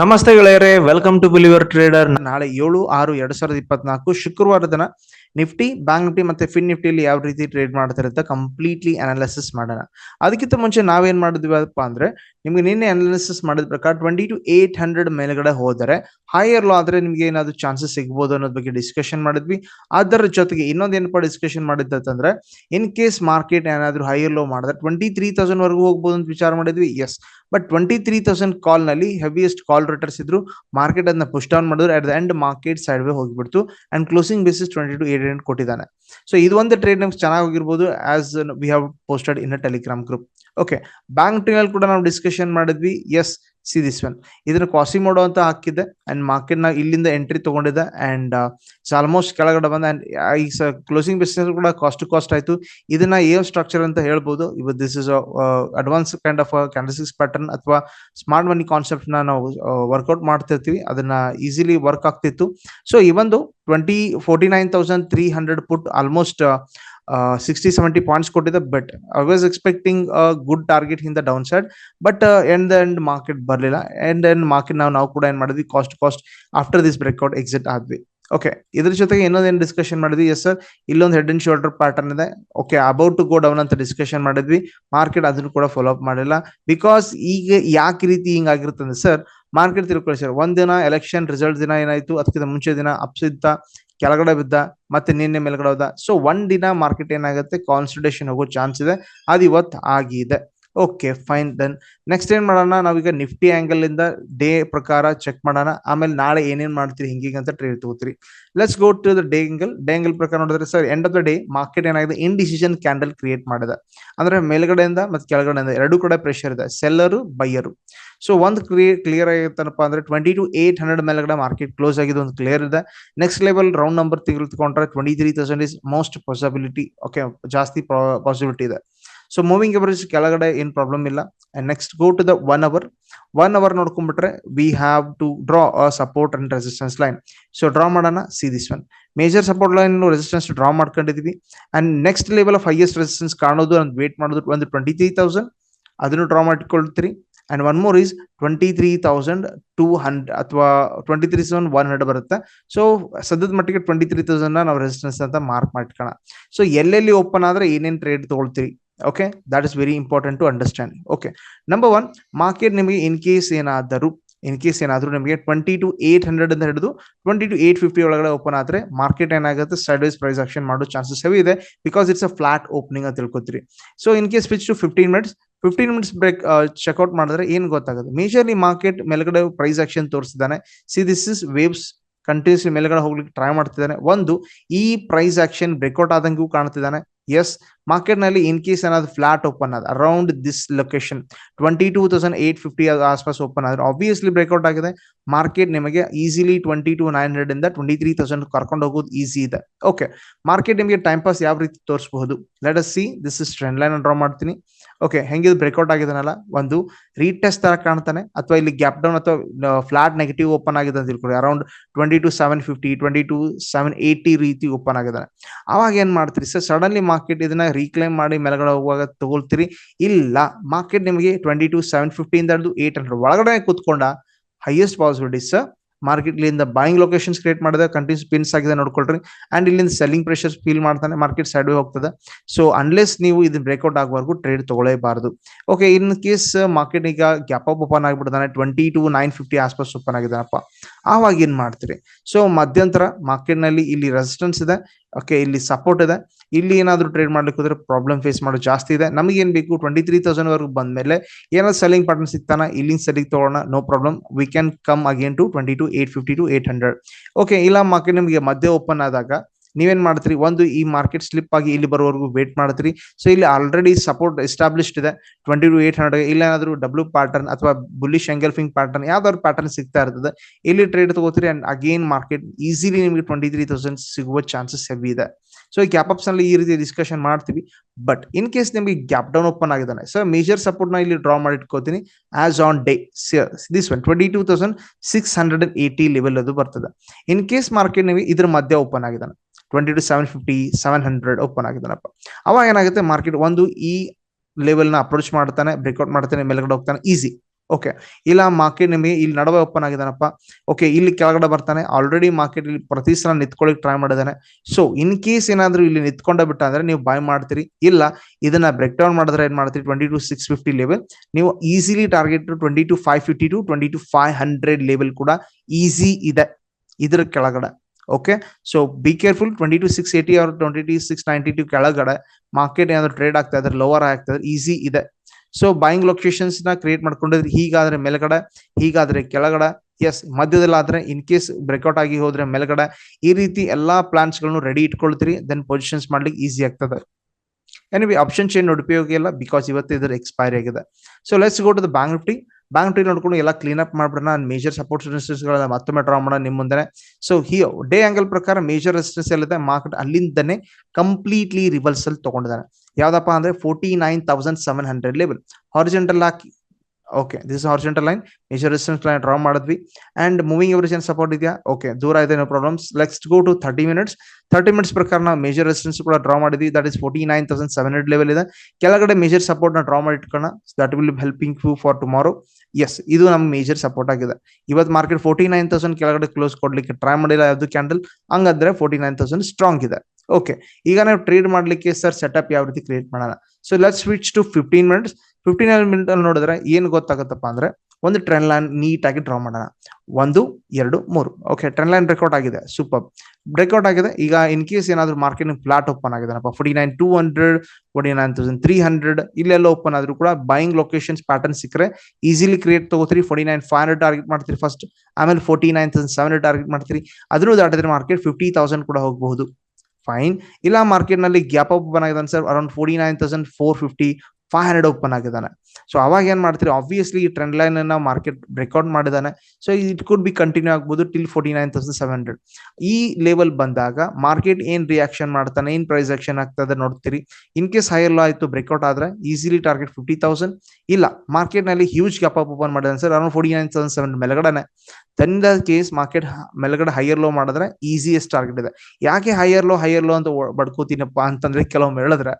ನಮಸ್ತೆ ಗೆಳೆಯರೇ welcome to believer trader ನಾಳೆ ಏಳು ಆರು ಎರಡ್ ಸಾವಿರದ ಇಪ್ಪತ್ನಾಲ್ಕು ಶುಕ್ರವಾರ ದಿನ ನಿಫ್ಟಿ, ಬ್ಯಾಂಕ್ ನಿಫ್ಟಿ ಮತ್ತೆ ಫಿನ್ ನಿಫ್ಟಿಯಲ್ಲಿ ಯಾವ ರೀತಿ ಟ್ರೇಡ್ ಮಾಡ್ತಾರೆ ಅಂತ ಕಂಪ್ಲೀಟ್ಲಿ ಅನಾಲಿಸಿಸ್ ಮಾಡೋಣ. ಅದಕ್ಕಿಂತ ಮುಂಚೆ ನಾವೇನ್ ಮಾಡಿದ್ವಿಪ್ಪ ಅಂದ್ರೆ, ನಿಮ್ಗೆ ನಿನ್ನೆ ಅನಾಲಿಸಿಸ್ ಮಾಡಿದ ಪ್ರಕಾರ ಟ್ವೆಂಟಿ ಟು ಏಟ್ ಹಂಡ್ರೆಡ್ ಮೇಲ್ಗಡೆ ಹೋದರೆ ಹೈಯರ್ ಲೋ ಆದ್ರೆ ನಿಮ್ಗೆ ಏನಾದ್ರು ಚಾನ್ಸಸ್ ಸಿಗ್ಬೋದು ಅನ್ನೋದ್ ಬಗ್ಗೆ ಡಿಸ್ಕಷನ್ ಮಾಡಿದ್ವಿ. ಅದರ ಜೊತೆಗೆ ಇನ್ನೊಂದ್ ಏನಪ್ಪ ಡಿಸ್ಕಷನ್ ಮಾಡಿದ್ದಂದ್ರೆ ಇನ್ ಕೇಸ್ ಮಾರ್ಕೆಟ್ ಏನಾದ್ರು ಹೈಯರ್ ಲೋ ಮಾಡಿದ್ರೆ ಟ್ವೆಂಟಿ ತ್ರೀ ತೌಸಂಡ್ ವರೆಗೂ ಹೋಗ್ಬೋದು ಅಂತ ವಿಚಾರ ಮಾಡಿದ್ವಿ yes but twenty three thousand ಕಾಲ್ನಲ್ಲಿ heaviest call writers ಇದ್ರು ಮಾರ್ಕೆಟ್ ಅದನ್ನ ಪುಷ್ ಡೌನ್ ಮಾಡಿದ್ರು at the end market sideways ಹೋಗಿಬಿಡ್ತು. And closing basis twenty two ಎಂಟ್ ಕೊಟ್ಟಿದ್ದಾನೆ. ಸೊ ಇದು ಒಂದು ಟ್ರೇಡ್ ನಿಮ್ಗೆ ಚೆನ್ನಾಗಿ ಹೋಗಿರ್ಬೋದು as we have posted in a Telegram group okay ಬ್ಯಾಂಕ್ನಲ್ಲಿ ಕೂಡ ನಾವು ಡಿಸ್ಕಷನ್ ಮಾಡಿದ್ವಿ. ಎಸ್ ಸಿ ದಿಸ್ ಒನ್ ಇದನ್ನ ಕಾಸಿ ಮಾಡೋ ಅಂತ ಹಾಕಿದ್ದೆ. ಅಂಡ್ ಮಾರ್ಕೆಟ್ನ ಇಲ್ಲಿಂದ ಎಂಟ್ರಿ ತಗೊಂಡಿದ್ದೆ. ಅಂಡ್ ಆಲ್ಮೋಸ್ಟ್ ಕೆಳಗಡೆ ಬಂದ. ಅಂಡ್ ಈ ಕ್ಲೋಸಿಂಗ್ ಬಿಸ್ನೆಸ್ ಕೂಡ ಕಾಸ್ಟ್ ಟು ಕಾಸ್ಟ್ ಆಯ್ತು. ಇದನ್ನ ಏನ್ ಸ್ಟ್ರಕ್ಚರ್ ಅಂತ ಹೇಳ್ಬೋದು. ಇವತ್ this is advance kind of candlesticks pattern ಅಥವಾ ಸ್ಮಾರ್ಟ್ ಮನಿ ಕಾನ್ಸೆಪ್ಟ್ನ ನಾವು ವರ್ಕೌಟ್ ಮಾಡ್ತಿರ್ತೀವಿ. ಅದನ್ನ ಈಸಿಲಿ ವರ್ಕ್ ಆಗ್ತಿತ್ತು. ಸೊ ಈ ಒಂದು twenty forty nine thousand three hundred put almost sixty seventy points ಕೊಟ್ಟಿದೆ but I was expecting good target in the downside but end the end market ಬರಲಿಲ್ಲ. End end market ನಾವು ನಾವು ಕೂಡ ಏನು ಮಾಡಿದ್ವಿ? Cost cost after this breakout exit ಆದ್ವಿ. Okay ಇದ್ರ ಜೊತೆಗೆ ಇನ್ನೊಂದೇನು ಡಿಸ್ಕಷನ್ ಮಾಡಿದ್ವಿ? ಎಸ್ ಸರ್ ಇಲ್ಲೊಂದು ಹೆಡ್ ಅಂಡ್ ಶೋಲ್ಡರ್ ಪ್ಯಾಟರ್ನ್ ಇದೆ. Okay about to go down ಅಂತ ಡಿಸ್ಕಷನ್ ಮಾಡಿದ್ವಿ. ಮಾರ್ಕೆಟ್ ಅದನ್ನು ಕೂಡ ಫಾಲೋ ಅಪ್ ಮಾಡಿಲ್ಲ. ಬಿಕಾಸ್ ಈಗ ಯಾಕೆ ರೀತಿ ಹಿಂಗಾಗಿರ್ತಂದ್ರೆ ಸರ್ ಮಾರ್ಕೆಟ್ ತಿಳ್ಕೊಳ್ಳಿ ಸರ್ ಒಂದಿನ ಎಲೆಕ್ಷನ್ ರಿಸಲ್ಟ್ ದಿನ ಏನಾಯ್ತು? ಅದಕ್ಕಿಂತ ಮುಂಚೆ ದಿನ ಅಪ್ಸಿದ್ದ ಕೆಳಗಡೆ ಬಿದ್ದ, ಮತ್ತೆ ನಿನ್ನೆ ಮೇಲ್ಗಡೆ ಹೋದ. ಸೊ ಒನ್ ದಿನ ಮಾರ್ಕೆಟ್ ಏನಾಗುತ್ತೆ? ಕಾನ್ಸಲ್ಟೇಷನ್ ಹೋಗೋ ಚಾನ್ಸ್ ಇದೆ. ಅದು ಇವತ್ತು ಆಗಿದೆ. ಓಕೆ ಫೈನ್ ಡನ್ ನೆಕ್ಸ್ಟ್ ಏನ್ ಮಾಡೋಣ? ನಾವೀಗ ನಿಫ್ಟಿ ಆಂಗಲ್ ಇಂದ ಡೇ ಪ್ರಕಾರ ಚೆಕ್ ಮಾಡೋಣ. ಆಮೇಲೆ ನಾಳೆ ಏನೇನ್ ಮಾಡ್ತೀರಿ, ಹಿಂಗಿಗೆ ಅಂತ trade ತಗೋತೀರಿ. Let's go to the day angle day angle ಪ್ರಕಾರ ನೋಡಿದ್ರೆ sir end of the day market ಏನಾಗಿದೆ? ಇನ್ ಡಿಸಿಷನ್ ಕ್ಯಾಂಡಲ್ ಕ್ರಿಯೇಟ್ ಮಾಡಿದೆ. ಅಂದ್ರೆ ಮೇಲ್ಗಡೆಯಿಂದ ಮತ್ತೆ ಕೆಳಗಡೆಯಿಂದ ಎರಡು ಕಡೆ ಪ್ರೆಷರ್ ಇದೆ. ಸೆಲ್ಲರು ಬೈಯರು ಸೊ ಒಂದು ಕ್ಲಿಯರ್ ಆಗಿತ್ತನಪ್ಪ ಅಂದ್ರೆ ಟ್ವೆಂಟಿ ಟು ಏಟ್ ಹಂಡ್ರೆಡ್ ಮೇಲ್ಗಡೆ ಮಾರ್ಕೆಟ್ ಕ್ಲೋಸ್ ಆಗಿದೆ, ಒಂದು ಕ್ಲಿಯರ್ ಇದೆ. ನೆಕ್ಸ್ಟ್ ಲೆವೆಲ್ ರೌಂಡ್ ನಂಬರ್ ತೆಗೆದುಕೊಂಡ್ರೆ twenty three thousand is most possibility okay ಜಾಸ್ತಿ ಪಾಸಿಬಿಲಿಟಿ ಇದೆ. ಸೊ ಮೂವಿಂಗ್ ಎವರೇಜ್ ಕೆಳಗಡೆ ಏನ್ ಪ್ರಾಬ್ಲಮ್ ಇಲ್ಲ. Next go to the one hour one hour ನೋಡ್ಕೊಂಡ್ಬಿಟ್ರೆ we have to draw a support and resistance line so draw ಮಾಡೋಣ see this one major support line resistance draw ಮಾಡ್ಕೊಂಡಿದೀವಿ. And next level of highest resistance ಕಾಣೋದು wait ಮಾಡೋದು, ಒಂದು twenty three thousand ಅದನ್ನು draw ಮಾಡ್ಕೊಳ್ತೀರಿ. And one more is twenty three thousand two hundred ಅಥವಾ twenty three thousand one hundred ಬರುತ್ತೆ. So ಸದ್ಯದ ಮಟ್ಟಿಗೆ twenty three thousand ನಾವು resistance ಅಂತ ಮಾರ್ಕ್ ಮಾಡ್ಕೋಣ ಸೊ ಎಲ್ಲೆಲ್ಲಿ ಓಪನ್ ಆದ್ರೆ ಏನೇನು trade ತಗೊಳ್ತೀರಿ? Okay that is very important to understand okay number one market ನಿಮಗೆ ಇನ್ ಕೇಸ್ ಏನಾದರೂ ಇನ್ ಕೇಸ್ ಏನಾದರೂ ನಿಮಗೆ ಟ್ವೆಂಟಿ ಟು ಏಟ್ ಹಂಡ್ರೆಡ್ ಅಂತ ಹಿಡಿದು ಟ್ವೆಂಟಿ ಟು ಏಟ್ ಫಿಫ್ಟಿ ಒಳಗಡೆ ಓಪನ್ ಆದರೆ ಮಾರ್ಕೆಟ್ ಏನಾಗುತ್ತೆ? ಸೈಡ್ ವೈಸ್ ಪ್ರೈಸ್ ಆಕ್ಷನ್ ಮಾಡೋ ಚಾನ್ಸಸ್ ಹೆವಿ ಇದೆ because it's a flat opening ಅಂತ ತಿಳ್ಕೊತೀರಿ. So in case switch to fifteen minutes fifteen minutes break check out ಮಾಡಿದ್ರೆ ಏನ್ ಗೊತ್ತಾಗುತ್ತೆ? ಮೇಜರ್ಲಿ ಮಾರ್ಕೆಟ್ ಮೇಲ್ಗಡೆ price action ತೋರಿಸಿದ್ದಾನೆ. See this is waves continues ಮೇಲ್ಗಡೆ ಹೋಗ್ಲಿಕ್ಕೆ try ಮಾಡ್ತಿದ್ದಾನೆ. ಒಂದು, ಈ ಪ್ರೈಸ್ ಆಕ್ಷನ್ ಬ್ರೇಕ್ಔಟ್ ಆದಂಗೂ ಕಾಣ್ತಿದ್ದಾನೆ. ಎಸ್ ಮಾರ್ಕೆಟ್ನಲ್ಲಿ ಇನ್ ಕೇಸ್ ಏನಾದ್ರು ಫ್ಲಾಟ್ ಓಪನ್ ಆದ around this location twenty two thousand eight fifty ಆಸ್ಪಾಸ್ open ಆದ್ರೆ ಆಬ್ವಿಯಸ್ಲಿ ಬ್ರೇಕ್ಔಟ್ ಆಗಿದೆ. ಮಾರ್ಕೆಟ್ ನಿಮಗೆ easily twenty two nine hundred ಇಂದ ಟ್ವೆಂಟಿ ತ್ರೀ ತೌಸಂಡ್ ಕರ್ಕೊಂಡು ಹೋಗೋದು ಈಸಿ ಇದೆ. ಓಕೆ ಮಾರ್ಕೆಟ್ ನಿಮಗೆ ಟೈಮ್ ಪಾಸ್ ಯಾವ ರೀತಿ ತೋರಿಸಬಹುದು? Let us see this is trend line draw ಮಾಡ್ತೀನಿ. ಓಕೆ ಹೆಂಗಿದ್ ಬ್ರೇಕ್ಔಟ್ ಆಗಿದಾನಲ್ಲ? ಒಂದು ರೀಟೆಸ್ಟ್ ತರ ಕಾಣ್ತಾನೆ, ಅಥವಾ ಇಲ್ಲಿ ಗ್ಯಾಪ್ ಡೌನ್ ಅಥವಾ ಫ್ಲಾಟ್ ನೆಗೆಟಿವ್ ಓಪನ್ ಆಗಿದೆ ಅಂತ ತಿಳ್ಕೊಳ್ಳಿ. Around twenty two seven fifty twenty two seven eighty ರೀತಿ ಓಪನ್ ಆಗಿದ್ದಾನೆ. ಅವಾಗ ಏನ್ ಮಾಡ್ತೀರಿ? ಸರ್ ಸಡನ್ಲಿ ಮಾರ್ಕೆಟ್ ಇದನ್ನ ರೀಕ್ಲೈಮ್ ಮಾಡಿ ಮೇಲ್ಗಡೆ ಹೋಗುವಾಗ ತಗೊಳ್ತೀರಿ? ಇಲ್ಲ ಮಾರ್ಕೆಟ್ ನಿಮಗೆ ಟ್ವೆಂಟಿ ಟು ಸೆವೆನ್ ಫಿಫ್ಟಿ ಇಂದ ಹಿಡಿದು ಏಟ್ ಹಂಡ್ರೆಡ್ ಒಳಗಡೆ ಕೂತ್ಕೊಂಡ ಹೈಯೆಸ್ಟ್ ಪಾಸಿಬಿಲಿಟೀಸ್ ಮಾರ್ಕೆಟ್ ಇಲ್ಲಿಂದ ಬಾಯಿಂಗ್ ಲೊಕೇಶನ್ಸ್ ಕ್ರಿಯೇಟ್ ಮಾಡಿದೆ ಕಂಟಿನ್ಯೂಸ್ ಪಿನ್ಸ್ ಆಗಿದೆ ನೋಡ್ಕೊಳ್ರಿ. ಅಂಡ್ ಇಲ್ಲಿಂದ ಸೆಲ್ಲಿಂಗ್ ಪ್ರೆಷರ್ಸ್ ಫೀಲ್ ಮಾಡ್ತಾನೆ ಮಾರ್ಕೆಟ್ ಸೈಡ್ ಹೋಗ್ತದೆ. ಸೊ ಅನ್ಲೆಸ್ ನೀವು ಇದು ಬ್ರೇಕ್ಔಟ್ ಆಗುವವರೆಗೂ ಟ್ರೇಡ್ ತಗೊಳ್ಳೇಬಾರದು. ಓಕೆ ಇನ್ ಕೇಸ್ ಮಾರ್ಕೆಟ್ ಈಗ ಗ್ಯಾಪ್ ಅಪ್ ಓಪನ್ ಆಗಿಬಿಡ್ತಾನೆ ಟ್ವೆಂಟಿ ಟು ನೈನ್ ಫಿಫ್ಟಿ ಆಸ್ಪಾಸ್ ಓಪನ್ ಆಗಿದ್ದಾನಪ್ಪ ಆವಾಗ ಏನ್ ಮಾಡ್ತೀರಿ? ಸೊ ಮಧ್ಯಂತರ ಮಾರ್ಕೆಟ್ನಲ್ಲಿ ಇಲ್ಲಿ ರೆಸಿಸ್ಟೆನ್ಸ್ ಇದೆ. ಓಕೆ ಇಲ್ಲಿ ಸಪೋರ್ಟ್ ಇದೆ. ಇಲ್ಲಿ ಏನಾದರೂ ಟ್ರೇಡ್ ಮಾಡ್ಲಿಕ್ಕೆ ಹೋದ್ರೆ ಪ್ರಾಬ್ಲಮ್ ಫೇಸ್ ಮಾಡೋದು ಜಾಸ್ತಿ ಇದೆ. ನಮಗೆ ಏನ್ ಬೇಕು? ಟ್ವೆಂಟಿ ತ್ರೀ ತೌಸಂಡ್ ವರೆಗೂ ಬಂದ್ಮೇಲೆ ಏನಾದ್ರು ಸೆಲ್ಲಿಂಗ್ ಪಾರ್ಟ್ನರ್ ಸಿಗ್ತಾನ? ಇಲ್ಲಿ ಸೆಲ್ಲಿಂಗ್ ತಗೋಣ no problem we can come again to twenty two eight fifty to eight hundred okay ಇಲ್ಲ, ಮಾರ್ಕೆಟ್ ನಿಮಗೆ ಮಧ್ಯೆ ಓಪನ್ ಆದಾಗ ನೀವೇನ್ ಮಾಡ್ತೀರಿ? ಒಂದು ಈ ಮಾರ್ಕೆಟ್ ಸ್ಲಿಪ್ ಆಗಿ ಇಲ್ಲಿ ಬರೋವರೆಗೂ ವೇಟ್ ಮಾಡ್ತೀರಿ. ಸೊ ಇಲ್ಲಿ ಆಲ್ರೆಡಿ ಸಪೋರ್ಟ್ ಎಸ್ಟಾಬ್ಲಿಷ್ಡ್ ಇದೆ. ಟ್ವೆಂಟಿ ಟು ಏಟ್ ಹಂಡ್ರೆಡ್ ಇಲ್ಲ ಏನಾದ್ರು ಡಬ್ಲ್ಯೂ ಪ್ಯಾಟರ್ನ್ ಅಥವಾ ಬುಲ್ಲಿಶ್ ಎಂಗಲ್ಫಿಂಗ್ ಪ್ಯಾಟರ್ನ್ ಯಾವ್ದಾದ್ರು ಪ್ಯಾಟರ್ನ್ ಸಿಗ್ತಾ ಇರ್ತದೆ. ಇಲ್ಲಿ ಟ್ರೇಡ್ ತಗೋತೀರಿ ಅಂಡ್ ಅಗೇನ್ ಮಾರ್ಕೆಟ್ ಈಸಿಲಿ ನಿಮಗೆ ಟ್ವೆಂಟಿ ತ್ರೀ ತೌಸಂಡ್ ಸಿಗುವ ಚಾನ್ಸಸ್ ಹೆವಿ ಇದೆ. ಸೊ ಈ ಗ್ಯಾಪ್ ಅಪ್ಸ್ನಲ್ಲಿ ಈ ರೀತಿ ಡಿಸ್ಕಷನ್ ಮಾಡ್ತೀವಿ. ಬಟ್ ಇನ್ ಕೇಸ್ ನಿಮಗೆ ಗ್ಯಾಪ್ ಡೌನ್ ಓಪನ್ ಆಗಿದ್ದಾನೆ ಸೊ ಮೇಜರ್ ಸಪೋರ್ಟ್ನ ಇಲ್ಲಿ ಡ್ರಾ ಮಾಡಿ ಇಟ್ಕೋತೀನಿ. As on day this one twenty two thousand six hundred and eighty level ಅದು ಬರ್ತದೆ. ಇನ್ ಕೇಸ್ ಮಾರ್ಕೆಟ್ ನೀವು ಇದ್ರ ಮಧ್ಯ ಓಪನ್ ಆಗಿದ್ದಾನೆ. Twenty two seven fifty seven hundred open ಆಗಿದ್ದಾನಪ್ಪ. ಅವಾಗ ಏನಾಗುತ್ತೆ? ಮಾರ್ಕೆಟ್ ಒಂದು ಈ ಲೆವೆಲ್ನ ಅಪ್ರೋಚ್ ಮಾಡ್ತಾನೆ ಬ್ರೇಕ್ಔಟ್ ಮಾಡ್ತಾನೆ, ಮೇಲ್ಗಡೆ ಹೋಗ್ತಾನೆ ಈಸಿ ಓಕೆ ಇಲ್ಲ ಮಾರ್ಕೆಟ್ ನಿಮಗೆ ಇಲ್ಲಿ ನಡುವೆ ಓಪನ್ ಆಗಿದಾನಪ್ಪ ಓಕೆ ಇಲ್ಲಿ ಕೆಳಗಡೆ ಬರ್ತಾನೆ. ಆಲ್ರೆಡಿ ಮಾರ್ಕೆಟ್ ಇಲ್ಲಿ ಪ್ರತಿ ಸಲ ನಿಂತ್ಕೊಳ್ಳಿಕ್ ಟ್ರೈ ಮಾಡಿದಾನೆ ಸೊ ಇನ್ ಕೇಸ್ ಏನಾದ್ರು ಇಲ್ಲಿ ನಿಂತ್ಕೊಂಡ ಬಿಟ್ಟ ಅಂದ್ರೆ ನೀವು ಬೈ ಮಾಡ್ತೀರಿ. ಇಲ್ಲ, ಇದನ್ನ ಬ್ರೇಕ್ ಡೌನ್ ಮಾಡಿದ್ರೆ ಏನ್ ಮಾಡ್ತೀರಿ? Twenty two six fifty level ನೀವು easily target twenty two five fifty to twenty two five hundred level ಕೂಡ ಈಸಿ ಇದೆ. ಇದ್ರ ಕೆಳಗಡೆ. Okay so be careful twenty two six eighty or twenty two six ninety to ಕೆಳಗಡೆ market ಏನಾದ್ರು trade ಆಗ್ತಾ ಇದ್ರೆ lower ಆಗ್ತಾ ಇದ್ರೆ ಈಸಿ ಇದೆ. ಸೊ ಬೈಯಿಂಗ್ ಲೊಕೇಶನ್ಸ್ನ ಕ್ರಿಯೇಟ್ ಮಾಡ್ಕೊಂಡಿದ್ರೆ ಹೀಗಾದ್ರೆ ಮೇಲ್ಗಡೆ, ಹೀಗಾದ್ರೆ ಕೆಳಗಡೆ ಎಸ್ ಮಧ್ಯದಲ್ಲಿ ಆದ್ರೆ ಇನ್ ಕೇಸ್ ಬ್ರೇಕ್ಔಟ್ ಆಗಿ ಹೋದ್ರೆ ಮೇಲ್ಗಡೆ, ಈ ರೀತಿ ಎಲ್ಲಾ ಪ್ಲಾನ್ಸ್ಗಳನ್ನು ರೆಡಿ ಇಟ್ಕೊಳ್ತೀರಿ ದೆನ್ ಪೊಸಿಷನ್ಸ್ ಮಾಡ್ಲಿಕ್ಕೆ ಈಸಿ ಆಗ್ತದೆ. ಎನಿವೆ ಆಪ್ಷನ್ ಚೇನ್ ಉಪಯೋಗ ಇಲ್ಲ ಬಿಕಾಸ್ ಇವತ್ತು ಇದ್ರ ಎಕ್ಸ್ಪೈರಿ ಆಗಿದೆ. So let's go to the bank Nifty bank tree ನೋಡ್ಕೊಂಡು ಎಲ್ಲ ಕ್ಲೀನ್ ಅಪ್ ಮಾಡ್ಬಿಡೋಣ. ಮೇಜರ್ ಸಪೋರ್ಟ್ ಗಳನ್ನ ಮತ್ತೊಮ್ಮೆ ಡ್ರಾ ಮಾಡೋಣ ನಿಮ್ಮ ಮುಂದೆ ಸೊ ಹಿ ಡೇ ಆಂಗಲ್ ಪ್ರಕಾರ ಮೇಜರ್ ರೆಸಿಸ್ಟೆನ್ಸ್ ಎಲ್ಲಿದೆ? ಮಾರ್ಕೆಟ್ ಅಲ್ಲಿಂದನೇ ಕಂಪ್ಲೀಟ್ಲಿ ರಿವರ್ಸಲ್ ತಗೊಂಡಿದ್ದಾನೆ. ಯಾವ್ದಪ್ಪ ಅಂದ್ರೆ forty nine thousand seven hundred level horizontal hockey. Okay this horizontal line major resistance line draw ಮಾಡಿದ್ವಿ. ಅಂಡ್ ಮೂವಿಂಗ್ ಎವರೇಜ್ ಸಪೋರ್ಟ್ ಇದೆಯಾ? ಓಕೆ ದೂರ ಇದೆ no problems let's go to thirty minutes thirty minutes ಪ್ರಕಾರ ನಾವು major resistance ಕೂಡ draw ಮಾಡಿದ್ವಿ. That is forty nine thousand seven hundred level ಇದೆ. ಕೆಳಗಡೆ ಮೇಜರ್ ಸಪೋರ್ಟ್ನ ಡ್ರಾ ಮಾಡಿ ಇಟ್ಕೋಣ that will helping you for tomorrow yes ಇದು ನಮ್ಮ ಮೇಜರ್ ಸಪೋರ್ಟ್ ಆಗಿದೆ. ಇವತ್ತು ಮಾರ್ಕೆಟ್ ಫೋರ್ಟಿ ನೈನ್ ತೌಸಂಡ್ ಕೆಳಗಡೆ ಕ್ಲೋಸ್ ಕೊಡ್ಲಿಕ್ಕೆ ಟ್ರೈ ಮಾಡಿಲ್ಲ ಯಾವ್ದು ಕ್ಯಾಂಡಲ್ ಹಂಗಂದ್ರೆ ಫೋರ್ಟಿ ನೈನ್ ತೌಸಂಡ್ ಸ್ಟ್ರಾಂಗ್ ಇದೆ. ಓಕೆ ಈಗ ನಾವು ಟ್ರೇಡ್ ಮಾಡ್ಲಿಕ್ಕೆ ಸರ್ ಸೆಟಪ್ ಯಾವ ರೀತಿ ಕ್ರಿಯೇಟ್ ಮಾಡೋಣ? So let switch to fifteen minutes fifteen minute ಅಲ್ಲಿ ನೋಡಿದ್ರೆ ಏನ್ ಗೊತ್ತಾಗುತ್ತಪ್ಪ ಅಂದ್ರೆ ಒಂದು ಟ್ರೆಂಡ್ ಲೈನ್ ನೀಟ್ ಆಗಿ ಡ್ರಾ ಮಾಡೋಣ. ಒಂದು, ಎರಡು, ಮೂರು. ಓಕೆ ಟ್ರೆಂಡ್ ಲೈನ್ ಬ್ರೇಕ್ಔಟ್ ಆಗಿದೆ. ಸೂಪರ್ ಬ್ರೇಕ್ಔಟ್ ಆಗಿದೆ. ಈಗ ಇನ್ ಕೇಸ್ ಏನಾದ್ರು market flat open ಆಗಿದೆನಪ್ಪ. Forty nine two hundred forty nine thousand three hundred ಇಲ್ಲೆಲ್ಲ ಓಪನ್ ಆದ್ರೂ ಕೂಡ ಬೈಯಿಂಗ್ ಲೊಕೇಶನ್ಸ್ ಪ್ಯಾಟರ್ನ್ ಸಿಕ್ಕರೆ easily create ತಗೋತೀರಿ. Forty nine five hundred target ಮಾಡ್ತೀರಿ first ಆಮೇಲೆ forty nine thousand seven hundred target ಮಾಡ್ತೀರಿ. ಅದನ್ನು ದಾಟಿದ್ರೆ market fifty thousand ಕೂಡ ಹೋಗಬಹುದು. ಫೈನ್ ಇಲ್ಲ ಮಾರ್ಕೆಟ್ನಲ್ಲಿ ಗ್ಯಾಪ್ ಅಪ್ ಆಗಿದೆ sir around forty nine thousand four fifty five hundred open ಆಗಿದ್ದಾನೆ. ಸೊ ಅವಾಗ ಏನ್ ಮಾಡ್ತೀರಿ? ಆಬ್ವಿಯಸ್ಲಿ ಈ ಟ್ರೆಂಡ್ ಲೈನ್ ಅನ್ನ ಮಾರ್ಕೆಟ್ ರೆಕಾರ್ಡ್ ಮಾಡಿದಾನೆ so it could be continue ಆಗ್ಬೋದು till forty nine thousand seven hundred ಈ ಲೆವೆಲ್ ಬಂದಾಗ ಮಾರ್ಕೆಟ್ ಏನ್ ರಿಯಾಕ್ಷನ್ ಮಾಡ್ತಾನೆ? ಏನ್ ಪ್ರೈಸ್ ಆಕ್ಷನ್ ಆಗ್ತದೆ ನೋಡ್ತೀರಿ? ಇನ್ ಕೇಸ್ ಹೈಯರ್ ಲೋ ಆಯ್ತು ಬ್ರೇಕ್ಔಟ್ ಆದ್ರೆ ಈಸಿಲಿ ಟಾರ್ಗೆಟ್ ಫಿಫ್ಟಿ ತೌಸಂಡ್ ಇಲ್ಲ ಮಾರ್ಕೆಟ್ನಲ್ಲಿ ಹ್ಯೂಜ್ ಗ್ಯಾಪ್ ಅಪ್ ಓಪನ್ ಮಾಡಿದಾನೆ sir around forty nine thousand seven ಮೇಲ್ಗಡೆ ದೆನ್ ಕೇಸ್ ಮಾರ್ಕೆಟ್ ಮೇಲ್ಗಡೆ ಹೈಯರ್ ಲೋ ಮಾಡಿದ್ರೆ ಈಸಿಯೆಸ್ಟ್ ಟಾರ್ಗೆಟ್ ಇದೆ. ಯಾಕೆ ಹೈಯರ್ ಲೋ ಹೈಯರ್ ಲೋ ಅಂತ ಬಡ್ಕೋತೀನಪ್ಪ ಅಂತಂದ್ರೆ ಕೆಲವೊಮ್ಮೆ ಹೇಳಿದ್ರೆ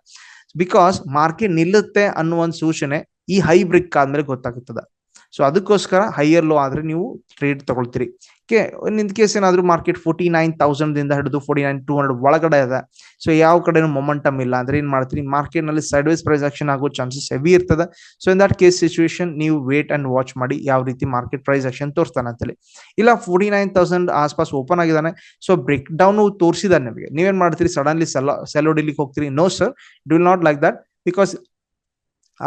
ಬಿಕಾಸ್ ಮಾರ್ಕೆಟ್ ನಿಲ್ಲುತ್ತೆ ಅನ್ನುವ ಒಂದು ಸೂಚನೆ ಈ ಹೈ ಬ್ರಿಕ್ ಆದ್ಮೇಲೆ ಗೊತ್ತಾಗುತ್ತದೆ. ಸೊ ಅದಕ್ಕೋಸ್ಕರ ಹೈಯರ್ ಲೋ ಆದ್ರೆ ನೀವು ಟ್ರೇಡ್ ತಗೊಳ್ತೀರಿ. ಇನ್ ಕೇಸ್ ಏನಾದ್ರು ಮಾರ್ಕೆಟ್ ಫೋರ್ಟಿ ನೈನ್ ತೌಸಂಡ್ ಇಂದ ಹಿಡಿದು ಫೋರ್ಟಿ ನೈನ್ ಟೂ ಹಂಡ್ರೆಡ್ ಒಳಗಡೆ ಇದೆ. ಸೊ ಯಾವ ಕಡೆನೂ ಮೊಮೆಂಟಮ್ ಇಲ್ಲ ಅಂದ್ರೆ ಏನ್ ಮಾಡ್ತೀರಿ? ಮಾರ್ಕೆಟ್ನಲ್ಲಿ ಸೈಡ್ ವೈಸ್ ಪ್ರೈಸ್ ಆಕ್ಷನ್ ಆಗೋ ಚಾನ್ಸಸ್ ಹೆವಿ ಇರ್ತದೆ. So in that case situation ನೀವು ವೇಟ್ ಅಂಡ್ ವಾಚ್ ಮಾಡಿ ಯಾವ ರೀತಿ ಮಾರ್ಕೆಟ್ ಪ್ರೈಸ್ ಆಕ್ಷನ್ ತೋರಿಸ್ತಾನೆ ಅಂತೇಳಿ. ಇಲ್ಲ ಫೋರ್ಟಿ ನೈನ್ ತೌಸಂಡ್ ಆಸ್ಪಾಸ್ ಓಪನ್ ಆಗಿದ್ದಾನೆ. ಸೊ ಬ್ರೇಕ್ ಡೌನ್ ತೋರಿಸಿದಾನೆ ನಿಮಗೆ. ನೀವೇನ್ ಮಾಡ್ತೀರಿ? ಸಡನ್ಲಿ ಸೆಲ್ ಸೆಲ್ ಹೊಡಿಲಿಕ್ಕೆ ಹೋಗ್ತೀರಿ? No sir do not like that because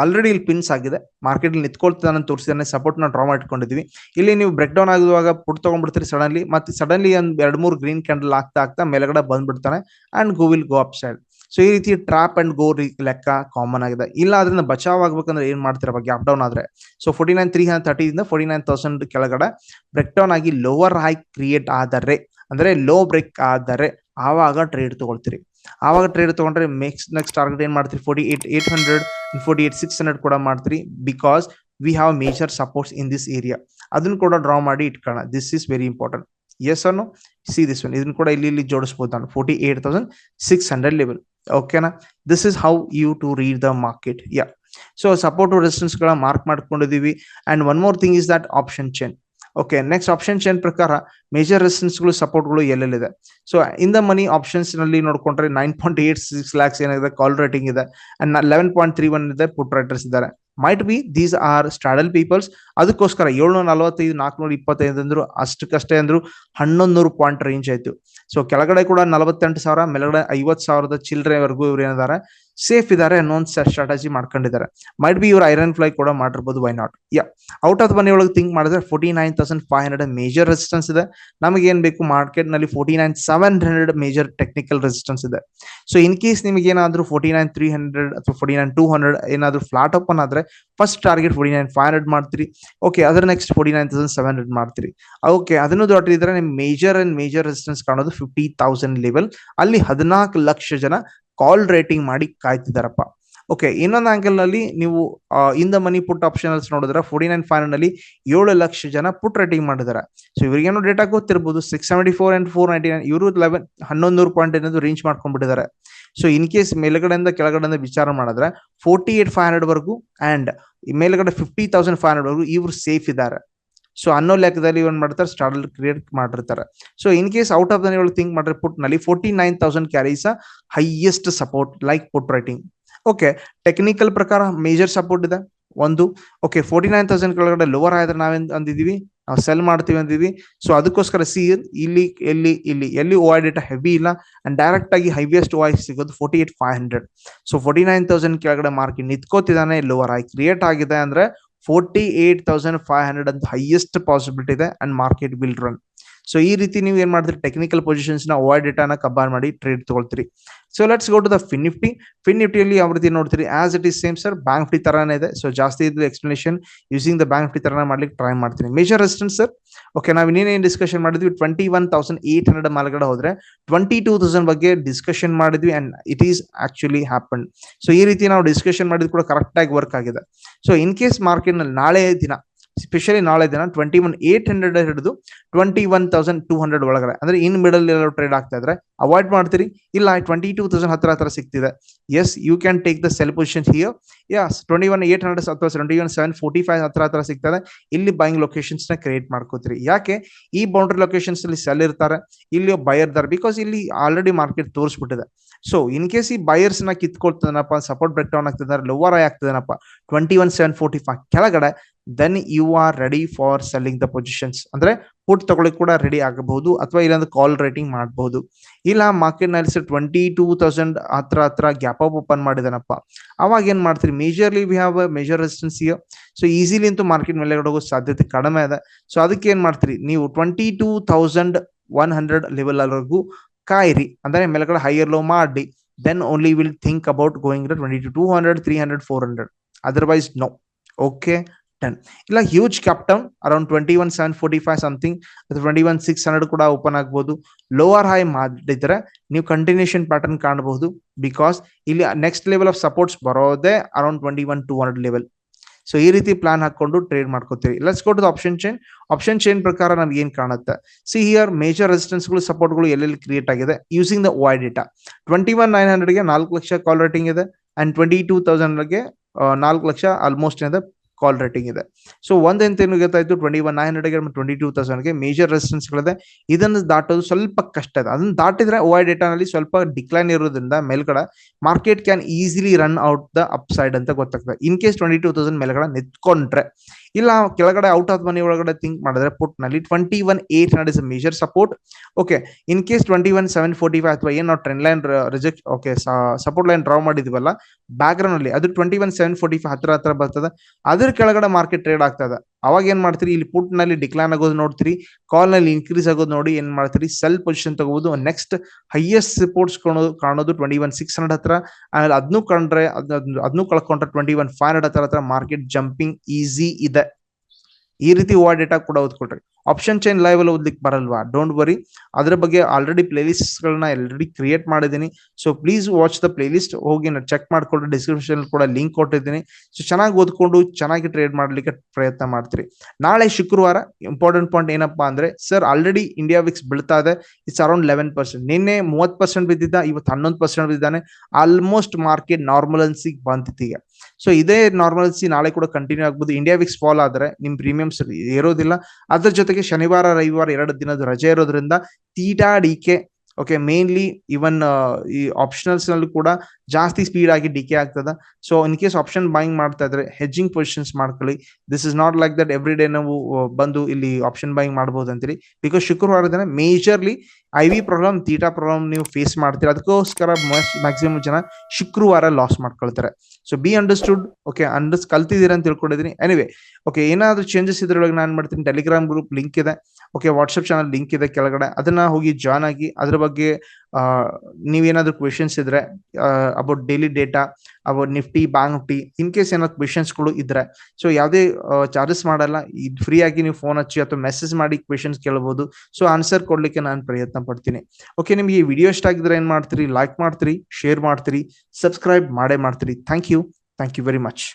already ಇಲ್ಲಿ ಪಿನ್ಸ್ ಆಗಿದೆ. ಮಾರ್ಕೆಟ್ ನಿಂತ್ಕೊಳ್ತಾನೆ ತೋರಿಸಿದಾನೆ ಸಪೋರ್ಟ್ನ ಡ್ರಾ ಮಾಡಿಟ್ಕೊಂಡಿದ್ವಿ ಇಲ್ಲಿ ನೀವು ಬ್ರೇಕ್ ಡೌನ್ ಆಗುವಾಗ ಪುಟ್ ತಗೊಂಡ್ಬಿಡ್ತೀರಿ ಸಡನ್ಲಿ ಮತ್ತೆ ಸಡನ್ಲಿ ಒಂದ್ ಎರಡ್ ಮೂರು ಗ್ರೀನ್ ಕ್ಯಾಂಡಲ್ ಆಗ್ತಾ ಆಗ್ತಾ ಮೇಲ್ಗಡೆ ಬಂದ್ಬಿಡ್ತಾನೆ. And go will go up side so ಈ ರೀತಿ ಟ್ರಾಪ್ ಅಂಡ್ ಗೋ ಲೆಕ್ಕ ಕಾಮನ್ ಆಗಿದೆ. ಇಲ್ಲ, ಅದರಿಂದ ಬಚಾವ್ ಆಗ್ಬೇಕಂದ್ರೆ ಏನ್ ಬಗ್ಗೆ ಅಪ್ ಡೌನ್ ಆದ್ರೆ. So forty nine three thirty ಇಂದ ಫೋರ್ಟಿ ನೈನ್ ತೌಸಂಡ್ ಕೆಳಗಡೆ ಬ್ರೇಕ್ ಡೌನ್ ಆಗಿ ಲೋವರ್ ಹೈ ಕ್ರಿಯೇಟ್ ಆದರೆ, ಅಂದ್ರೆ ಲೋ ಬ್ರೇಕ್ ಆದರೆ ಆವಾಗ ಟ್ರೇಡ್ ತಗೊಳ್ತೀರಿ. ಆವಾಗ ಟ್ರೇಡ್ ತಗೊಂಡ್ರೆ ನೆಕ್ಸ್ಟ್ ನೆಕ್ಸ್ಟ್ ಟಾರ್ಗೆಟ್ ಏನ್ ಮಾಡ್ತೀರಿ? Forty eight eight hundred forty eight six hundred ಕೂಡ ಮಾಡ್ತೀರಿ because we have major supports in this area ಅದನ್ನ ಕೂಡ ಡ್ರಾ ಮಾಡಿ ಇಟ್ಕೋಣ this is very important yes ಅನ್ನು ಸಿ ದಿಸ್ ಒನ್ ಇದನ್ನ ಕೂಡ ಇಲ್ಲಿ ಇಲ್ಲಿ ಜೋಡಿಸ್ಬೋದು ನಾನು. Forty eight thousand six hundred level ಓಕೆನಾ this is how you to read the market yeah so support ರೆಸಿಸ್ಟೆನ್ಸ್ಗಳ mark ಮಾಡ್ಕೊಂಡಿದೀವಿ and one more thing is that option chain okay next options ಏನ್ ಪ್ರಕಾರ? Major ರೆಸಿಸ್ಟೆನ್ಸ್ಗಳು ಸಪೋರ್ಟ್ಗಳು ಎಲ್ಲೆಲ್ಲಿದೆ? ಸೊ ಇನ್ ದ ಮನಿ ಆಪ್ಷನ್ಸ್ನಲ್ಲಿ ನೋಡ್ಕೊಂಡ್ರೆ nine point eight six lakhs ಏನಿದೆ call rating ಇದೆ. And eleven point three one ಇದೆ ಪುಟ್ ರೈಟರ್ಸ್ ಇದ್ದಾರೆ. Might be these are straddle peoples ಅದಕ್ಕೋಸ್ಕರ ಏಳ್ನೂರ ನಲವತ್ತೈದು ನಾಲ್ಕುನೂರ ಇಪ್ಪತ್ತೈದು ಅಂದ್ರು ಅಷ್ಟಕ್ಕಷ್ಟೇ ಅಂದ್ರು ಹನ್ನೊಂದು ನೂರು ಪಾಯಿಂಟ್ ರೇಂಜ್ ಆಯ್ತು. ಸೊ ಕೆಳಗಡೆ ಕೂಡ ನಲವತ್ತೆಂಟು ಸಾವಿರ, ಮೇಲ್ಗಡೆ ಐವತ್ತು ಸಾವಿರದ ಚಿಲ್ಲರೆವರೆಗೂ ಇವ್ರು ಏನಿದ್ದಾರೆ ಸೇಫ್ ಇದಾರೆ ಅನ್ನೋ ಒಂದು ಸ್ಟ್ರಾಟಜಿ ಮಾಡ್ಕೊಂಡಿದ್ದಾರೆ ಮೈಟ್ ಬಿ ಇವ್ರ ಐರನ್ ಫ್ಲೈ ಕೂಡ ಮಾಡಿರ್ಬೋದು why not yeah out of money ಒಳಗೆ ಥಿಂಕ್ ಮಾಡಿದ್ರೆ forty nine thousand five hundred major resistance ಇದೆ. ನಮಗೆ ಏನ್ ಬೇಕು? ಮಾರ್ಕೆಟ್ನಲ್ಲಿ forty nine seven hundred major technical resistance ಇದೆ. ಸೊ ಇನ್ ಕೇಸ್ ನಿಮಗೆ ಏನಾದ್ರು ಫೋರ್ಟಿ ನೈನ್ ತ್ರೀ ಹಂಡ್ರೆಡ್ ಅಥವಾ ಫೋರ್ಟಿ ನೈನ್ ಟೂ ಹಂಡ್ರೆಡ್ ಏನಾದ್ರು ಫ್ಲಾಟ್ ಓಪನ್ ಆದ್ರೆ first target forty nine five hundred ಮಾಡ್ತೀರಿ. ಓಕೆ ಅದರ next forty nine thousand seven hundred ಮಾಡ್ತೀರಿ. Okay ಅದನ್ನು ದಾಟಿದ್ರೆ ನಿಮ್ ಮೇಜರ್ ಅಂಡ್ ಮೇಜರ್ ರೆಸಿಸ್ಟೆನ್ಸ್ ಕಾಣೋದು ಫಿಫ್ಟಿ ತೌಸಂಡ್ ಲೆವೆಲ್ ಅಲ್ಲಿ ಹದಿನಾಲ್ಕು ಲಕ್ಷ ಜನ ಕಾಲ್ ರೇಟಿಂಗ್ ಮಾಡಿ ಕಾಯ್ತಿದಾರಪ್ಪ. ಓಕೆ ಇನ್ನೊಂದು ಆಂಗಲ್ನಲ್ಲಿ ನೀವು in the money put optionals ನೋಡಿದ್ರೆ ಫೋರ್ಟಿ ನೈನ್ ಫೈವ್ನಲ್ಲಿ ಏಳು ಲಕ್ಷ ಜನ ಪುಟ್ ರೇಟಿಂಗ್ ಮಾಡಿದ್ದಾರೆ ಸೊ ಇವರಿಗೇನೋ ಡೇಟಾ ಗೊತ್ತಿರ್ಬೋದು six seventy four and four ninety nine ಇವರು ಲೆವೆನ್ ಹನ್ನೊಂದು ನೂರು ಪಾಯಿಂಟ್ ಏನಾದ್ರು ರೇಂಜ್ ಮಾಡ್ಕೊಂಡ್ಬಿಟ್ಟಿದ್ದಾರೆ ಸೊ ಇನ್ ಕೇಸ್ ಮೇಲ್ಗಡೆಯಿಂದ ಕೆಳಗಡೆಯಿಂದ ವಿಚಾರ ಮಾಡಿದ್ರೆ ಫೋರ್ಟಿ ಏಟ್ ಫೈವ್ ಹಂಡ್ರೆಡ್ ವರೆಗೂ ಅಂಡ್ ಮೇಲ್ಗಡೆ ಫಿಫ್ಟಿ ತೌಸಂಡ್ ಫೈವ್ ಹಂಡ್ರೆಡ್ ವರೆಗೂ ಇವರು ಸೇಫ್ ಇದ್ದಾರೆ. ಸೊ ಅನ್ನೋ ಲೆಕ್ಕದಲ್ಲಿ ಏನ್ ಮಾಡ್ತಾರೆ ಸ್ಟಾರ್ಟ್ ಕ್ರಿಯೇಟ್ ಮಾಡಿರ್ತಾರೆ. So in case out of the ನೀವು think ಪುಟ್ನಲ್ಲಿ forty nine thousand carries highest support like put writing okay technical ಪ್ರಕಾರ ಮೇಜರ್ ಸಪೋರ್ಟ್ ಇದೆ. ಒಂದು ಓಕೆ ಫೋರ್ಟಿ ನೈನ್ ತೌಸಂಡ್ ಕೆಳಗಡೆ ಲೋವರ್ ಆದ್ರೆ ನಾವೇನ್ ಅಂದಿದೀವಿ? ನಾವು ಸೆಲ್ ಮಾಡ್ತೀವಿ ಅಂದಿದ್ವಿ. ಸೊ ಅದಕ್ಕೋಸ್ಕರ ಸಿ ಇಲ್ಲಿ, ಎಲ್ಲಿ ಇಲ್ಲಿ, ಎಲ್ಲಿ ಓ ಡೇಟಾ ಹೆವಿ ಇಲ್ಲ. ಅಂಡ್ ಡೈರೆಕ್ಟ್ ಆಗಿ ಹೈಯೆಸ್ಟ್ ಓ ಸಿಗೋದು forty eight five hundred so forty nine thousand ಕೆಳಗಡೆ ಮಾರ್ಕೆಟ್ ನಿಂತ್ಕೋತಿದ್ದಾನೆ ಲೋವರ್ ಆಯ್ ಕ್ರಿಯೇಟ್ ಆಗಿದೆ ಅಂದ್ರೆ forty eight thousand five hundred ಅಂತ ಹೈಯೆಸ್ಟ್ ಪಾಸಿಬಿಲಿಟಿ ಇದೆ and market will run so ಈ ರೀತಿ ನೀವು ಏನ್ ಮಾಡ್ತೀರಿ? ಟೆಕ್ನಿಕಲ್ ಪೊಸಿಷನ್ಸ್ನ ಅವಾಯ್ಡ್ ಡೇಟಾನ ಕಂಬೈನ್ ಮಾಡಿ trade ತಗೊಳ್ತೀರಿ. So let's go to the fin Nifty fin ನಿಫ್ಟಿಯಲ್ಲಿ ಯಾವ ರೀತಿ ನೋಡ್ತೀರಿ? As it is same sir Bank Nifty ತರಾನೇ ಇದೆ. ಸೊ ಜಾಸ್ತಿ ಇದ್ದು explanation using the Bank Nifty ತರನ ಮಾಡ್ಲಿಕ್ಕೆ ಟ್ರೈ ಮಾಡ್ತೀನಿ. ಮೇಜರ್ ರೆಸಿಸ್ಟೆನ್ಸ್ ಸರ್ ಓಕೆ ನಾವು ಇನ್ನೇನೇನು ಡಿಸ್ಕಷನ್ ಮಾಡಿದ್ವಿ? Twenty one thousand eight hundred ಮಾಲ್ಗಡೆ ಹೋದ್ರೆ ಟ್ವೆಂಟಿ ಟೂ ತೌಸಂಡ್ ಬಗ್ಗೆ ಡಿಸ್ಕಷನ್ ಮಾಡಿದ್ವಿ and it is actually happen so ಈ ರೀತಿ ನಾವು ಡಿಸ್ಕಷನ್ ಮಾಡಿದ್ ಕೂಡ ಕರೆಕ್ಟ್ ಆಗಿ ವರ್ಕ್ ಆಗಿದೆ. ಸೊ ಇನ್ ಕೇಸ್ ಮಾರ್ಕೆಟ್ನಲ್ಲಿ ನಾಳೆ ದಿನ ಸ್ಪೆಷಲಿ ನಾಳೆ ದಿನ ಟ್ವೆಂಟಿ ಒನ್ ಏಟ್ ಹಂಡ್ರೆಡ್ ಹಿಡಿದು twenty one thousand two hundred ಒಳಗಡೆ. ಅಂದ್ರೆ ಇನ್ ಮಿಡಲ್ ಎಲ್ಲ ಟ್ರೇಡ್ ಆಗ್ತಾ ಇದ್ರೆ ಅವಾಯ್ಡ್ ಮಾಡ್ತೀರಿ. ಇಲ್ಲ ಟ್ವೆಂಟಿ ಟೂ ತೌಸಂಡ್ ಹತ್ರ ಹತ್ರ ಸಿಗ್ತಿದೆ. Yes you can take the sell position here yes twenty one eight hundred ಅಥವಾ twenty one seven forty five ಹತ್ರ ಹತ್ರ ಸಿಗ್ತದೆ. ಇಲ್ಲಿ ಬೈಂಗ್ ಲೊಕೇಶನ್ಸ್ನ ಕ್ರಿಯೇಟ್ ಮಾಡ್ಕೋತೀರಿ. ಯಾಕೆ? ಈ ಬೌಂಡ್ರಿ ಲೊಕೇಶನ್ಸ್ ಅಲ್ಲಿ ಸೆಲ್ ಇರ್ತಾರೆ, ಇಲ್ಲಿ ಬಯರ್ ದಾರ್ ಬಿಕಾಸ್ ಇಲ್ಲಿ ಆಲ್ರೆಡಿ ಮಾರ್ಕೆಟ್ ತೋರಿಸ್ಬಿಟ್ಟಿದೆ. ಸೊ ಇನ್ ಕೇಸ್ ಈ ಬಯರ್ಸ್ನ ಕಿತ್ಕೊಳ್ತದನಪ್ಪ ಸಪೋರ್ಟ್ ಬ್ರೇಕ್ ಡೌನ್ ಆಗ್ತದೆ ಲೋವರ್ ಆಗಿ ಆಗ್ತದನಪ್ಪ twenty one seven forty five ಕೆಳಗಡೆ then you are ready for selling the positions ಅಂದ್ರೆ ಪುಟ್ ತಗೊಳ್ಳಿಕ್ ಕೂಡ ರೆಡಿ ಆಗಬಹುದು ಅಥವಾ ಇಲ್ಲಾಂದ್ರೆ ಕಾಲ್ ರೈಟಿಂಗ್ ಮಾಡಬಹುದು. ಇಲ್ಲ ಮಾರ್ಕೆಟ್ನಲ್ಲಿ ಟ್ವೆಂಟಿ ಟೂ ತೌಸಂಡ್ ಹತ್ರ ಹತ್ರ ಗ್ಯಾಪ್ ಅಪ್ ಓಪನ್ ಮಾಡಿದನಪ್ಪ. ಅವಾಗ ಏನ್ ಮಾಡ್ತೀರಿ? Majorly we have major resistance so easily ಅಂತೂ ಮಾರ್ಕೆಟ್ ಮೇಲೆ ಹೋಗೋ ಸಾಧ್ಯತೆ ಕಡಿಮೆ ಇದೆ. ಸೊ ಅದಕ್ಕೆ ಏನ್ ಮಾಡ್ತೀರಿ? ನೀವು twenty two thousand one hundred level ಅಲ್ಲಿವರೆಗೂ ಕಾಯಿರಿ. ಅಂದ್ರೆ ಮೇಲ್ಗಡೆ ಹೈಯರ್ ಲೋ ಮಾಡಿ then only will think about going twenty two two hundred three hundred four hundred otherwise no okay ten ಇಲ್ಲ huge gap down around twenty one seven forty five something ಅಥವಾ twenty one six hundred ಕೂಡ open ಆಗ್ಬೋದು. Lower high ಮಾಡಿದ್ರೆ ನೀವು continuation pattern ಕಾಣಬಹುದು because ಇಲ್ಲಿ next level of supports ಬರೋದೇ around twenty one two hundred level so ಈ ರೀತಿ ಪ್ಲಾನ್ ಹಾಕೊಂಡು ಟ್ರೇಡ್ ಮಾಡ್ಕೋತೀರಿ. Let's go to option chain option chain ಪ್ರಕಾರ ನಮ್ಗೆ ಏನ್ ಕಾಣುತ್ತೆ? ಸಿ ಹಿಯರ್ ಮೇಜರ್ ರೆಸಿಸ್ಟೆನ್ಸ್ಗಳು ಸಪೋರ್ಟ್ಗಳು ಸಪೋರ್ಟ್ಗಳು ಎಲ್ಲೆಲ್ಲಿ ಕ್ರಿಯೇಟ್ ಆಗಿದೆ? Using the OI data twenty one nine ಹಂಡ್ರೆಡ್ಗೆ ನಾಲ್ಕು ಲಕ್ಷ ಕಾಲ್ ರೇಟಿಂಗ್ ಇದೆ ಅಂಡ್ ಟ್ವೆಂಟಿ ಟೂ ತೌಸಂಡ್ಗೆ ನಾಲ್ಕು ಲಕ್ಷ ಆಲ್ಮೋಸ್ಟ್ ಇದೆ ಕಾಲ್ ರೇಟಿಂಗ್ ಇದೆ. ಸೊ ಒಂದೆಂತ ಏನು ಗೊತ್ತಾಯ್ತು ಟ್ವೆಂಟಿ ಒನ್ ನೈನ್ ಹಂಡ್ರೆಡ್ಗೆ ಟ್ವೆಂಟಿ ಟೂ ತೌಸಂಡ್ಗೆ ಮೇಜರ್ ರೆಸಿಸ್ಟೆನ್ಸ್ ಗಳಿದೆ ಇದನ್ನು ದಾಟೋದು ಸ್ವಲ್ಪ ಕಷ್ಟ ಇದೆ. ಅದನ್ನ ದಾಟಿದ್ರೆ ಓ ಐ ಡೇಟಾನಲ್ಲಿ ಸ್ವಲ್ಪ ಡಿಕ್ಲೈನ್ ಇರೋದ್ರಿಂದ ಮೇಲ್ಗಡೆ market can easily run out the up side ಅಂತ ಗೊತ್ತಾಗ್ತದೆ. In case twenty two thousand ಮೇಲ್ಗಡೆ ನಿಂತ್ಕೊಂಡ್ರೆ. ಇಲ್ಲ, ಕೆಳಗಡೆ ಔಟ್ ಆಫ್ ಮನಿ ಒಳಗಡೆ ಥಿಂಕ್ ಮಾಡಿದ್ರೆ ಪುಟ್ನಲ್ಲಿ twenty one eight hundred is major support okay in case twenty one seven forty five ಅಥವಾ ಏನು ನಾವು trend line reject okay support line draw ಮಾಡಿದ್ವಲ್ಲ background ಅಲ್ಲಿ ಅದು twenty one seven forty five ಹತ್ರ ಹತ್ರ ಬರ್ತದೆ, ಅದ್ರ ಕೆಳಗಡೆ ಮಾರ್ಕೆಟ್ ಟ್ರೇಡ್ ಆಗ್ತದೆ ಅವಾಗ ಏನ್ ಮಾಡ್ತೀರಿ? ಇಲ್ಲಿ ಪುಟ್ನಲ್ಲಿ ಡಿಕ್ಲೈನ್ ಆಗೋದು ನೋಡ್ತೀರಿ. ಕಾಲ್ನಲ್ಲಿ ಇನ್ಕ್ರೀಸ್ ಆಗೋದು ನೋಡಿ ಏನ್ ಮಾಡ್ತೀರಿ? ಸೆಲ್ ಪೊಸಿಷನ್ ತಗೋಬಹುದು ನೆಕ್ಸ್ಟ್ ಹೈಯೆಸ್ಟ್ ಸಪೋರ್ಟ್ಸ್ ಕಾಣೋದು ಕಾಣೋದು ಟ್ವೆಂಟಿ ಒನ್ ಸಿಕ್ಸ್ ಹಂಡ್ರೆಡ್ ಹತ್ರ. ಆಮೇಲೆ ಅದನ್ನು ಕಂಡ್ರೆ ಅದನ್ನು ಕಳ್ಕೊಂಡ್ರೆ ಟ್ವೆಂಟಿ ಒನ್ ಫೈವ್ ಹಂಡ್ರೆಡ್ ಹತ್ರ ಹತ್ರ ಮಾರ್ಕೆಟ್ ಜಂಪಿಂಗ್ ಈಸಿ ಇದೆ. ಈ ರೀತಿ ಓ ಡೇಟಾ ಕೂಡ ಓದ್ಕೊಳ್ರಿ. ಆಪ್ಷನ್ ಚೈನ್ ಲೈವ್ ಅಲ್ಲಿ ಓದ್ಲಿಕ್ಕೆ ಬರಲ್ವಾ? ಡೋಂಟ್ ವರಿ ಅದ್ರ ಬಗ್ಗೆ ಆಲ್ರೆಡಿ ಪ್ಲೇಲಿಸ್ಟ್ ಗಳನ್ನ ಆಲ್ರೆಡಿ ಕ್ರಿಯೇಟ್ ಮಾಡಿದ್ದೀನಿ. So please watch the playlist ಹೋಗಿ ನಾನು ಚೆಕ್ ಮಾಡ್ಕೊಂಡು ಡಿಸ್ಕ್ರಿಪ್ಷನ್ ಕೂಡ ಲಿಂಕ್ ಕೊಟ್ಟಿದ್ದೀನಿ. ಸೊ ಚೆನ್ನಾಗಿ ಓದ್ಕೊಂಡು ಚೆನ್ನಾಗಿ ಟ್ರೇಡ್ ಮಾಡ್ಲಿಕ್ಕೆ ಪ್ರಯತ್ನ ಮಾಡ್ತೀರಿ. ನಾಳೆ ಶುಕ್ರವಾರ ಇಂಪಾರ್ಟೆಂಟ್ ಪಾಯಿಂಟ್ ಏನಪ್ಪಾ ಅಂದ್ರೆ ಸರ್ ಆಲ್ರೆಡಿ ಇಂಡಿಯಾ ವಿಕ್ಸ್ ಬೀಳ್ತಾ ಇದೆ. ಇಟ್ಸ್ ಅರೌಂಡ್ ಲೆವೆನ್ ಪರ್ಸೆಂಟ್ ನಿನ್ನೆ ಮೂವತ್ ಪರ್ಸೆಂಟ್ ಬಿದ್ದಿದ್ದ, ಇವತ್ತು ಹನ್ನೊಂದು ಪರ್ಸೆಂಟ್ ಬಿದ್ದಾನೆ. ಆಲ್ಮೋಸ್ಟ್ ಮಾರ್ಕೆಟ್ ನಾರ್ಮಲನ್ಸಿಗೆ ಬಂದಿತ್ತು ಈಗ. ಸೊ ಇದೇ ನಾರ್ಮಲ್ಸಿ ನಾಳೆ ಕೂಡ ಕಂಟಿನ್ಯೂ ಆಗ್ಬೋದು. ಇಂಡಿಯಾ ವಿಕ್ಸ್ ಫಾಲ್ ಆದ್ರೆ ನಿಮ್ ಪ್ರೀಮಿಯಮ್ಸ್ ಇರೋದಿಲ್ಲ ಅದ್ರ ಜೊತೆಗೆ ಶನಿವಾರ ರವಿವಾರ ಎರಡು ದಿನದ ರಜೆ ಇರೋದ್ರಿಂದ theta decay okay mainly even ಈ ಆಪ್ಷನಲ್ಸ್ ನಲ್ಲೂ ಕೂಡ ಜಾಸ್ತಿ ಸ್ಪೀಡ್ ಆಗಿ ಡಿಕೆ ಆಗ್ತದ. So in case option buying ಮಾಡ್ತಾ ಇದ್ರೆ ಹೆಜ್ಜಿಂಗ್ ಪೊಸಿಷನ್ಸ್ ಮಾಡ್ಕೊಳ್ಳಿ. This is not like that every day ನಾವು ಬಂದು ಇಲ್ಲಿ ಆಪ್ಷನ್ ಬೈಂಗ್ ಮಾಡಬಹುದು ಅಂತೀರಿ. ಬಿಕಾಸ್ ಶುಕ್ರವಾರ ದಿನ majorly I V problem theta problem ನೀವು ಫೇಸ್ ಮಾಡ್ತೀರಾ. ಅದಕ್ಕೋಸ್ಕರ ಮ್ಯಾಕ್ಸಿಮಮ್ ಜನ ಶುಕ್ರವಾರ ಲಾಸ್ ಮಾಡ್ಕೊಳ್ತಾರೆ. ಸೊ ಬಿ ಅಂಡರ್ಸ್ಟುಡ್ ಓಕೆ ಅಂಡರ್ಸ್ ಕಲ್ತಿದ್ದೀರಾ ಅಂತ ತಿಳ್ಕೊಂಡಿದ್ದೀನಿ. ಎನಿವೆ ಓಕೆ ಏನಾದರೂ ಚೇಂಜಸ್ ಇದ್ರೊಳಗೆ ನಾನು ಮಾಡ್ತೀನಿ. ಟೆಲಿಗ್ರಾಮ್ ಗ್ರೂಪ್ ಲಿಂಕ್ ಇದೆ. ಓಕೆ ವಾಟ್ಸಪ್ ಚಾನಲ್ ಲಿಂಕ್ ಇದೆ ಕೆಳಗಡೆ. ಅದನ್ನ ಹೋಗಿ ಜಾಯ್ನ್ ಆಗಿ ಅದ್ರ ಬಗ್ಗೆ ನೀವೇನಾದ್ರೂ ಕ್ವೆಶನ್ಸ್ ಇದ್ರೆ about daily data about Nifty bank Nifty in case ಏನಾದ್ರು ಕ್ವೆಶನ್ಸ್ಗಳು ಇದ್ರೆ. ಸೊ ಯಾವುದೇ ಚಾರ್ಜಸ್ ಮಾಡಲ್ಲ ಫ್ರೀ ಆಗಿ ನೀವು ಫೋನ್ ಹಚ್ಚಿ ಅಥವಾ ಮೆಸೇಜ್ ಮಾಡಿ ಕ್ವೆಶನ್ಸ್ ಕೇಳಬಹುದು ಸೊ ಆನ್ಸರ್ ಕೊಡ್ಲಿಕ್ಕೆ ನಾನು ಪ್ರಯತ್ನ ಪಡ್ತೀನಿ. ಓಕೆ ನಿಮಗೆ ಈ ವಿಡಿಯೋ ಇಷ್ಟ ಆಗಿದ್ರೆ ಏನ್ ಮಾಡ್ತೀರಿ? ಲೈಕ್ ಮಾಡ್ತೀರಿ ಶೇರ್ ಮಾಡ್ತೀರಿ ಸಬ್ಸ್ಕ್ರೈಬ್ ಮಾಡೇ ಮಾಡ್ತೀರಿ. Thank you thank you very much